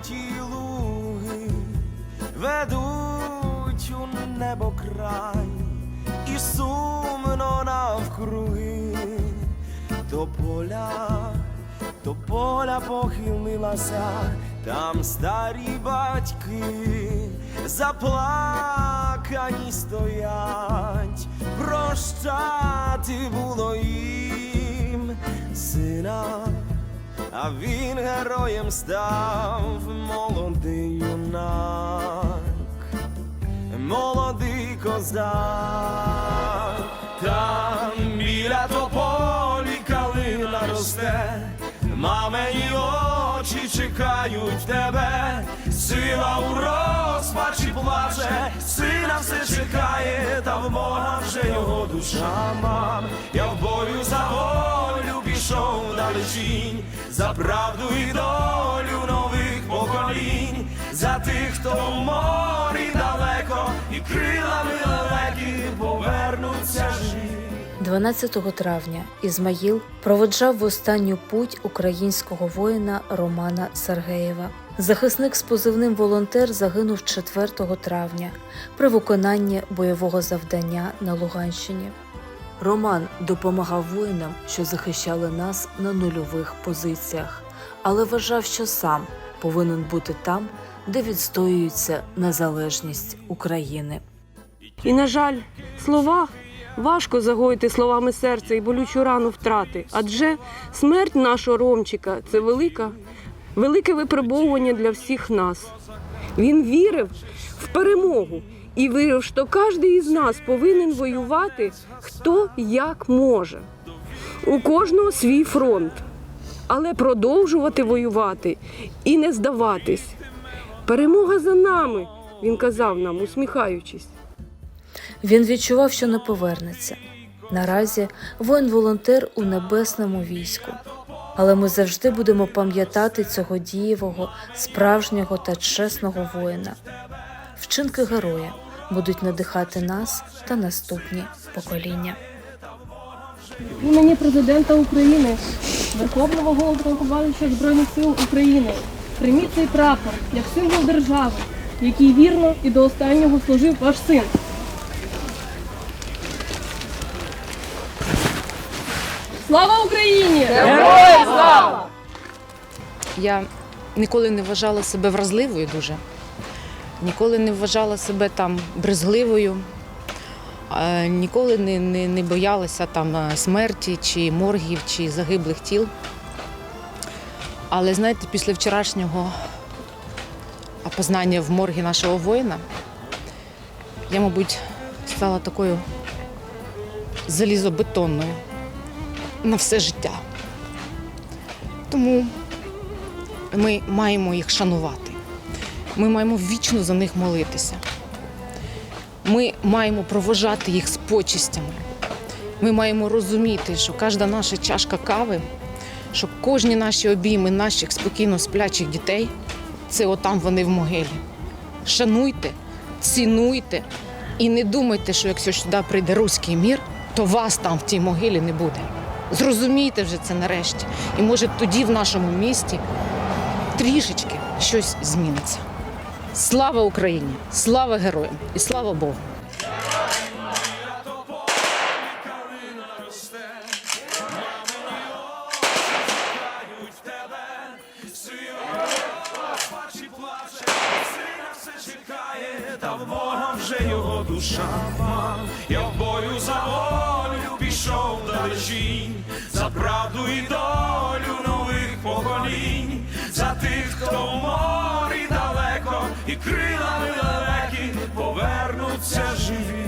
золоті луги ведуть у небо край, і сумно навкруги, до поля, до поля похилилася, там старі батьки заплакані стоять, прощати було їм сина. А він героєм став козак, там біля тополі калина росте, мамині очі чекають тебе, сила у розпачі плаче, сина все чекає, та в Бога вже його душа. Мам. Я в бою за волю пішов далечінь, за правду і долю нових поколінь, за тих, хто в морі далеко, і крилами 12 травня Ізмаїл проводжав в останню путь українського воїна Романа Сергеєва. Захисник з позивним волонтер загинув 4 травня при виконанні бойового завдання на Луганщині. Роман допомагав воїнам, що захищали нас на нульових позиціях, але вважав, що сам повинен бути там, де відстоюється незалежність України. І, на жаль, слова важко загоїти словами серця і болючу рану втрати. Адже смерть нашого Ромчика це велика, велике випробовування для всіх нас. Він вірив в перемогу і вірив, що кожен із нас повинен воювати хто як може. У кожного свій фронт, але продовжувати воювати і не здаватись. Перемога за нами, він казав нам, усміхаючись. Він відчував, що не повернеться. Наразі воїн-волонтер у небесному війську. Але ми завжди будемо пам'ятати цього дієвого, справжнього та чесного воїна. Вчинки героя будуть надихати нас та наступні покоління. Імені президента України, Верховного Головнокомандуюча Збройних сил України. Прийміть цей прапор як символ держави, який вірно і до останнього служив ваш син. Слава Україні! Я ніколи не вважала себе вразливою дуже, ніколи не вважала себе там брезгливою, е, ніколи не, не, не боялася там е, смерті, чи моргів, чи загиблих тіл. Але знаєте, після вчорашнього опознання в моргі нашого воїна, я, мабуть, стала такою залізобетонною на все життя. Тому ми маємо їх шанувати. Ми маємо вічно за них молитися. Ми маємо провожати їх з почистями. Ми маємо розуміти, що кожна наша чашка кави, що кожні наші обійми наших спокійно сплячих дітей це отам вони в могилі. Шануйте, цінуйте і не думайте, що якщо сюди прийде руський мір, то вас там в тій могилі не буде. Зрозумійте вже це нарешті. І може тоді в нашому місті трішечки щось зміниться. Слава Україні! Слава героям і слава Богу! та в Бога вже його душа. Я в бою за далечінь, за правду і долю нових поколінь, за тих, хто в морі далеко, і крилами далекі повернуться живі.